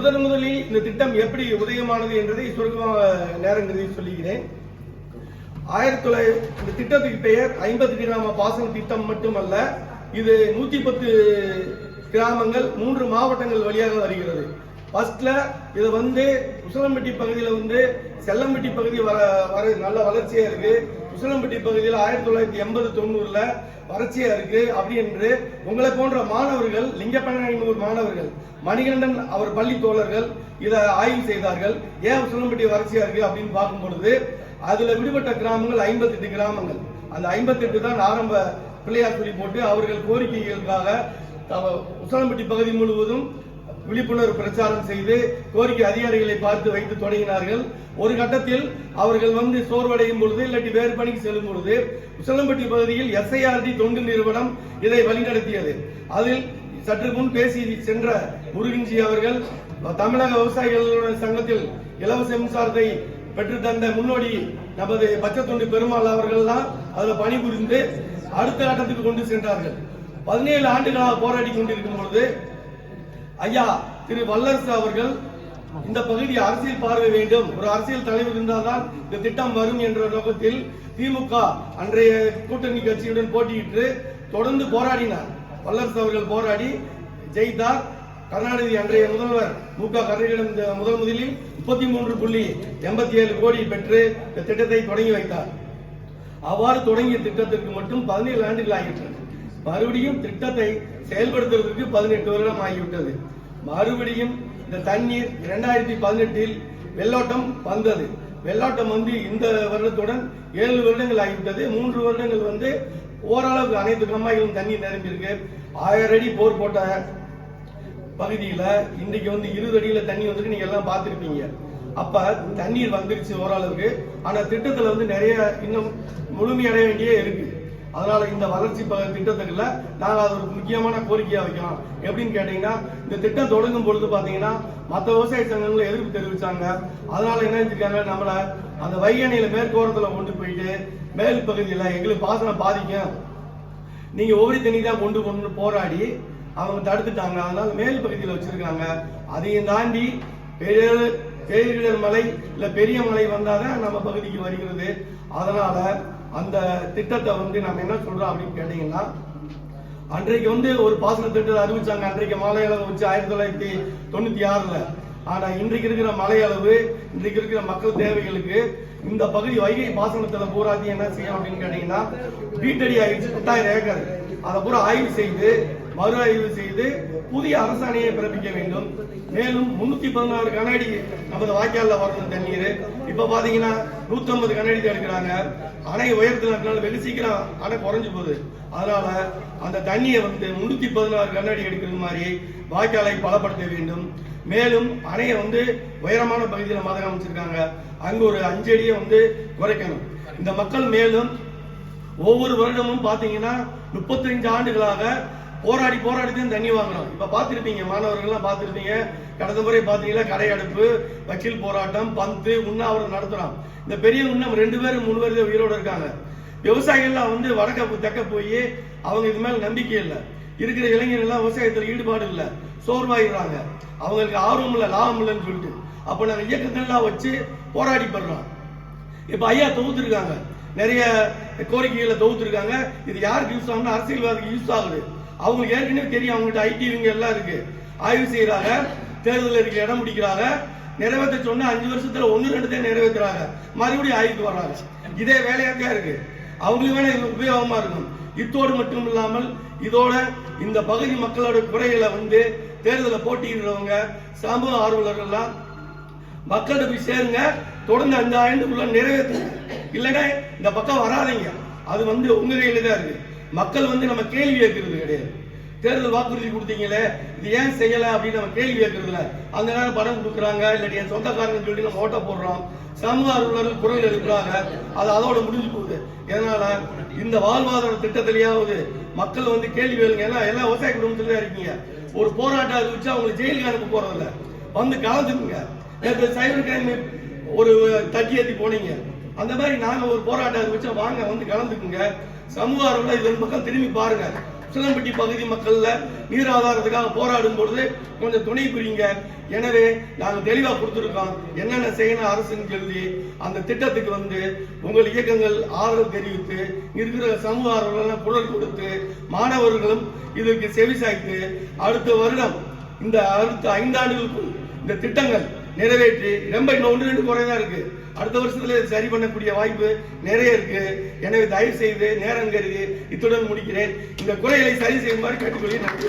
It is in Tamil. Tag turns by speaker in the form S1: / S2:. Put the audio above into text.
S1: முதன் முதலில் இந்த திட்டம் எப்படி உதயமானது என்றதை சுருக்கமாக நேரம் கருதி சொல்லுகிறேன் ஆயிரத்தி தொள்ளாயிரத்தி இந்த திட்டத்துக்கு பெயர் ஐம்பது கிராம பாசன திட்டம் மட்டுமல்ல இது நூத்தி பத்து கிராமங்கள் மூன்று மாவட்டங்கள் வழியாக வருகிறது. ஃபர்ஸ்ட்ல இது வந்து உசலம்பட்டி பகுதியில் வந்து செல்லம்பட்டி பகுதி வர வர நல்ல வளர்ச்சியா இருக்கு. உசலம்பட்டி பகுதியில் ஆயிரத்தி தொள்ளாயிரத்தி எண்பது தொண்ணூறுல வறட்சியா இருக்கு அப்படி என்று உங்களை போன்ற மாணவர்கள் லிங்கப்பண்ணூர் மாணவர்கள் மணிகண்டன் அவர் பள்ளி தோழர்கள் இதை ஆய்வு செய்தார்கள். ஏன் உசலம்பட்டி வறட்சியா இருக்கு அப்படின்னு பார்க்கும் பொழுது அதுல விடுபட்ட கிராமங்கள் 58 கிராமங்கள். அந்த 58 தான் ஆரம்ப பிள்ளையார் சொல்லி போட்டு அவர்கள் கோரிக்கைகளுக்காக உசலம்பட்டி பகுதி முழுவதும் விழிப்புணர்வு பிரச்சாரம் செய்து கோரிக்கை அதிகாரிகளை பார்த்து வைத்து தொடங்கினார்கள். ஒரு கட்டத்தில் அவர்கள் வந்து சோர்வடையும் பொழுது இல்லாட்டி வேறு பணிக்கு செல்லும் பொழுது உசலம்பட்டி பகுதியில் எஸ்ஐஆர்டி தொண்டு நிறுவனம் இதை வழிநடத்தியது. அதில் சற்று முன் பேசி சென்ற முருகன்ஜி அவர்கள் தமிழக விவசாயிகள் சங்கத்தில் இலவச மின்சாரத்தை பெற்று தந்த முன்னோடி நமது பச்சைத்துண்டு பெருமாள் அவர்கள் தான் அதுல பணிபுரிந்து அடுத்த கட்டத்துக்கு கொண்டு சென்றார்கள். பதினேழு ஆண்டுகளாக போராடி கொண்டிருக்கும் பொழுது ஐயா திரு வல்லரசு அவர்கள் இந்த பகுதி அரசியல் பார்வை வேண்டும். ஒரு அரசியல் தலைவர் இருந்தால்தான் இந்த திட்டம் வரும் என்ற நோக்கத்தில் திமுக அன்றைய கூட்டணி கட்சியுடன் போட்டியிட்டு தொடர்ந்து போராடினார். வல்லரசு அவர்கள் போராடி ஜெயித்தார். கருணாநிதி அன்றைய முதல்வர் மு க கருணாநிதியிடம் முதல் முதலில் முப்பத்தி மூன்று புள்ளி எண்பத்தி ஏழு கோடி பெற்று இந்த திட்டத்தை தொடங்கி வைத்தார். அவ்வாறு தொடங்கிய திட்டத்திற்கு மட்டும் பதினேழு ஆண்டுகள் ஆகிவிட்டன மறுபடியும் திட்டத்தை செயல்படுத்துவதற்கு பதினெட்டு வருடம் ஆகிவிட்டது மறுபடியும் இந்த தண்ணீர் இரண்டாயிரத்தி பதினெட்டில் வெள்ளோட்டம் வந்தது. வெள்ளோட்டம் வந்து இந்த வருடத்துடன் ஏழு வருடங்கள் ஆகிவிட்டது. மூன்று வருடங்கள் வந்து ஓரளவுக்கு அனைத்து கிராமங்களும் தண்ணீர் நிரம்பியிருக்கு. ஆயிரம் அடி போர் போட்ட பகுதியில் இன்றைக்கு வந்து இருபது அடியில் தண்ணி வந்துட்டு நீங்கள் எல்லாம் பார்த்துருப்பீங்க. அப்போ தண்ணீர் வந்துருச்சு ஓரளவுக்கு. ஆனால் திட்டத்தில் வந்து நிறைய இன்னும் முழுமையடைய வேண்டிய இருக்குது அதனால இந்த வளர்ச்சி ப- திட்டத்துக்குள்ள நாங்கள் அது ஒரு முக்கியமான கோரிக்கையா வைக்கிறோம் எப்படின்னு கேட்டீங்கன்னா இந்த திட்டம் தொடங்கும் பொழுது பாத்தீங்கன்னா மற்ற விவசாய சங்கங்களும் எதிர்ப்பு தெரிவிச்சாங்க. அதனால என்ன செஞ்சிருக்காங்க? நம்மள அந்த வைகணையில மேற்கோரத்துல கொண்டு போயிட்டு மேல் பகுதியில எங்களுக்கு பாசனம் பாதிக்கும் நீங்க ஒவ்வொரு தண்ணி தான் கொண்டு கொண்டு போராடி அவங்க தடுத்துட்டாங்க. அதனால மேல் பகுதியில் வச்சிருக்காங்க. அதையும் தாண்டி பெரிய பேரிடர் மலை இல்ல பெரிய மலை வந்தாதான் நம்ம பகுதிக்கு வருகிறது. அதனால அந்த திட்டத்தை வந்து நம்ம என்ன சொல்றோம் அப்படின்னு கேட்டீங்கன்னா அன்றைக்கு வந்து ஒரு பாசன திட்டத்தை அறிவிச்சாங்க. அன்றைக்கு மழை அளவு வச்சு ஆயிரத்தி தொள்ளாயிரத்தி தொண்ணூத்தி ஆறுல. ஆனா இன்றைக்கு இருக்கிற மழை அளவு இன்றைக்கு இருக்கிற மக்கள் தேவைகளுக்கு இந்த பகுதி வைகை பாசனத்துல பூராத்தி என்ன செய்யும் அப்படின்னு கேட்டீங்கன்னா வீட்டடி ஆயிடுச்சு பத்தாயிரம் ஏக்கர். அதை பூரா ஆய்வு செய்து மறு ஆய்வு செய்து புதிய அரசாணையை பிறப்பிக்க வேண்டும். மேலும் முன்னூத்தி பதினாறு கனஅடி நமது வாய்க்கால வரணும் தண்ணீர். இப்ப பாத்தீங்கன்னா 150 கனஅடி தான் எடுக்கிறாங்க. அணை உயரத்துல இருக்கனால வெகு சீக்கிரம் அணை குறைஞ்சு போகுது. அதனால அந்த தண்ணியை வந்து முன்னூத்தி பதினாறு கண்ணாடி எடுக்கிறது மாதிரி வாய்க்காலை பலப்படுத்த வேண்டும். மேலும் அணையை வந்து உயரமான பகுதியில் மதம் அமைச்சிருக்காங்க. அங்கு ஒரு அஞ்சடியை வந்து குறைக்கணும். இந்த மக்கள் மேலும் ஒவ்வொரு வருடமும் பாத்தீங்கன்னா முப்பத்தஞ்சு ஆண்டுகளாக போராடி போராடி தான் தண்ணி வாங்குறோம். இப்ப பாத்திருப்பீங்க மாணவர்கள்லாம் பாத்திருப்பீங்க கடந்த முறை பாத்தீங்கன்னா கடையடைப்பு வக்கீல் போராட்டம் பந்து உண்ணாவிரதம் நடத்துறோம். இந்த பெரிய உண்ணம் ரெண்டு பேரும் மூணு பேர் உயிரோடு இருக்காங்க. விவசாயிகள்லாம் வந்து வடக்க தக்க தெற்க போய் அவங்க இது மேல நம்பிக்கை இல்லை. இருக்கிற இளைஞர்கள் எல்லாம் விவசாயத்துல ஈடுபாடு இல்லை. சோர்வாயிடுறாங்க. அவங்களுக்கு ஆர்வம் இல்லை லாபம் இல்லைன்னு சொல்லிட்டு. அப்ப நாங்க இயக்கங்கள்லாம் வச்சு போராடி படுறோம் இப்ப ஐயா தொகுத்துருக்காங்க. நிறைய கோரிக்கைகளை தொகுத்துருக்காங்க. இது யாருக்கு யூஸ் ஆகும்னா அரசியல்வாதிக்கு யூஸ் ஆகுது. அவங்களுக்கு ஏற்கனவே தெரியும் அவங்ககிட்ட ஐடி இவங்க எல்லாம் இருக்கு. ஆய்வு செய்யறாங்க தேர்தலில் இருக்க இடம் பிடிக்கிறாங்க. நிறைவேற்ற சொன்னா அஞ்சு வருஷத்துல ஒன்று ரெண்டு தான் நிறைவேற்றுறாங்க மறுபடியும் ஆய்வுக்கு வர்றாங்க. இதே வேலையாக தான் இருக்கு. அவங்களுக்கு வேணா இது உபயோகமா இருக்கும். இத்தோடு மட்டும் இல்லாமல் இதோட இந்த பகுதி மக்களோட குறைகளை வந்து தேர்தலில் போட்டியிடுறவங்க சமூக ஆர்வலர்கள்லாம் மக்கள்கிட்ட போய் சேருங்க. தொடர்ந்து அஞ்சு ஆண்டுக்குள்ள நிறைவேற்றுங்க. இல்லைன்னா இந்த பக்கம் வராதீங்க. அது வந்து உங்க கையில தான் இருக்கு. மக்கள் வந்து நம்ம கேள்வி கேட்கறது கிடையாது. தேர்தல் வாக்குறுதி கொடுத்தீங்களே இது ஏன் செய்யல அப்படின்னு நம்ம கேள்வி கேட்கறதுல அந்த நேரம் பணம் கொடுக்குறாங்க இல்லாட்டி என் சொந்தக்காரங்க சொல்லி நம்ம ஓட்ட போடுறோம். சமூக அலுவலர்கள் குரல் எழுப்புறாங்க. அது அதோட முடிஞ்சு போகுது. எதனால? இந்த வாழ்வாதார திட்டத்திலேயாவது மக்கள் வந்து கேள்வி கேளுங்க. ஏன்னா எல்லா விவசாய குடும்பத்துல தான் இருக்கீங்க. ஒரு போராட்டம் அறிவிச்சு அவங்களை ஜெயிலுக்கு அனுப்ப போறதில்ல. வந்து கலந்துக்குங்க. நேற்று சைபர் கிரைம் ஒரு தட்டி ஏற்றி போனீங்க. அந்த மாதிரி நாங்கள் ஒரு போராட்டம் அறிவிச்சா வாங்க வந்து கலந்துக்குங்க. சமூக ஆர்வலர் இதன் பக்கம் திரும்பி பாருங்க. சிலம்பட்டி பகுதி மக்கள்ல நீர் ஆதாரத்துக்காக போராடும் பொழுது கொஞ்சம் துணை புரியுங்க. எனவே நாங்கள் தெளிவா கொடுத்துருக்கோம். என்னென்ன செய்யணும் அரசுன்னு சொல்லி அந்த திட்டத்துக்கு வந்து உங்கள் இயக்கங்கள் ஆதரவு தெரிவித்து இருக்கிற சமூக ஆர்வலர்கள் குரல் கொடுத்து மாணவர்களும் இதற்கு செவிசாய்த்து அடுத்த வருடம் இந்த அடுத்த ஐந்தாண்டுகளுக்குள் இந்த திட்டங்கள் நிறைவேற்றி. ரொம்ப இன்னும் ஒன்று ரெண்டு குறை தான் இருக்கு. அடுத்த வருஷத்துல சரி பண்ணக்கூடிய வாய்ப்பு நிறைய இருக்கு. எனவே தயவு செய்து நேரம் கருதி இத்துடன் முடிக்கிறேன். இந்த குறைகளை சரி செய்யுமாறு கேட்டுக்கொள்ளி நன்றி.